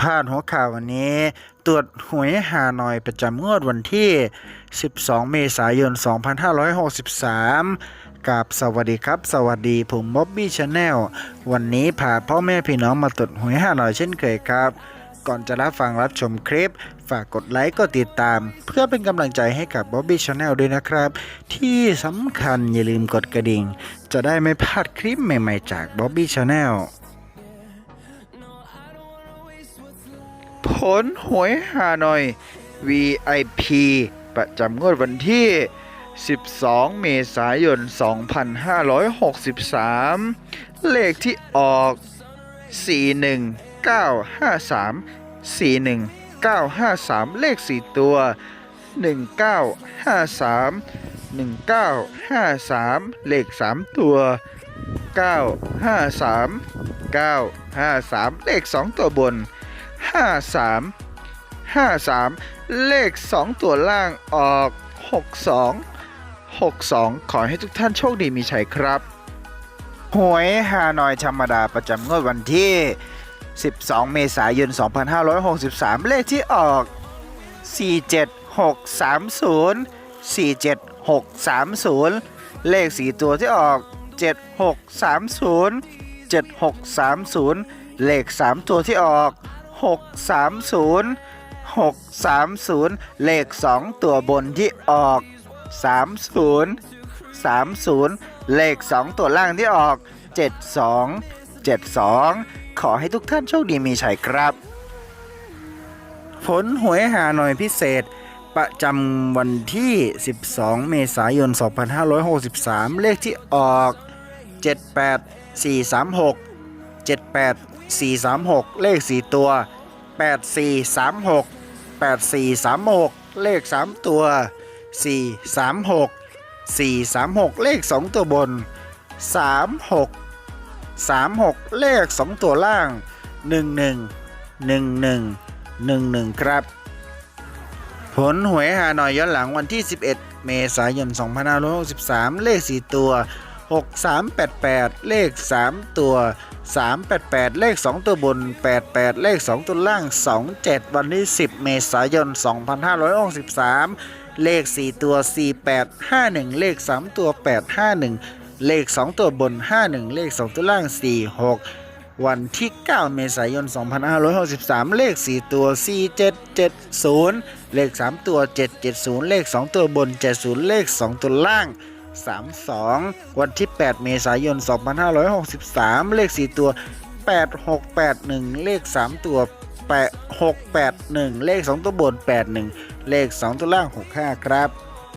พาดหัวข่าววันนี้ ตรวจหวยฮานอยประจำงวดวันที่ 12 เมษายน 2563 กับสวัสดีครับ สวัสดีผมบ๊อบบี้ชาแนลวันนี้พาพ่อแม่พี่น้องมาตรวจหวยฮานอยเช่นเคยครับ ก่อนจะรับฟังรับชมคลิป ฝากกดไลค์กดติดตาม เพื่อเป็นกำลังใจให้กับบ๊อบบี้ชาแนลด้วยนะครับ ที่สำคัญอย่าลืมกดกระดิ่ง จะได้ไม่พลาดคลิปใหม่ ๆ จากบ๊อบบี้ชาแนล ลหวยฮานอย VIP ประจำงวดวันที่ 12 เมษายน 2563 เลขที่ออก 41953 41953 เลข 4 ตัว 1953 1953 เลข 3 ตัว 953 953 เลข 2 ตัวบน ห้าสามห้าสามเลขสองตัวล่างออกหกสองหกสองขอให้ทุกท่านโชคดีมีชัยครับหวยฮานอยธรรมดาประจำงวดวันที่ 12 เมษายน 2563 เลขที่ออก 47630 47630 เลข 4 ตัวที่ออก 7630 7630 เลข 3 ตัวที่ออก 630 630 เลข 2 ตัวบนที่ออก 30 30 เลข 2 ตัวล่างที่ออก 72 72 ขอให้ทุกท่านโชคดีมีชัยครับ ผลหวยหาหน่อยพิเศษ ประจำวันที่ 12 เมษายน 2563 เลขที่ออก 78436 78436 เลข 4 ตัว 8436 8436 เลข 3 ตัว 436 436 เลข 2 ตัวบน 36 36 เลข 2 ตัวล่าง 11 11 11 ครับ ผลหวยฮานอยย้อนหลังวันที่ 11 เมษายน 2563 เลข 4 ตัว 6388 เลข 3 ตัว 388 เลข 2 ตัวบน 88 เลข 2 ตัวล่าง 27 วันที่ 10 เมษายน 2563 เลข 4 ตัว 4851 เลข 3 ตัว 851 เลข 2 ตัวบน 51 เลข 2 ตัวล่าง 46วันที่ 9 เมษายน 2563 เลข 4 ตัว 4770 เลข 3 ตัว 770 เลข 2 ตัวบน 70 เลข 2 ตัวล่าง 32 วันที่ 8 เมษายน 2563 เลข 4 ตัว 8681 เลข 3 ตัว8681 เลข 2 ตัวบน81 เลข 2 ตัวล่าง 65 ครับ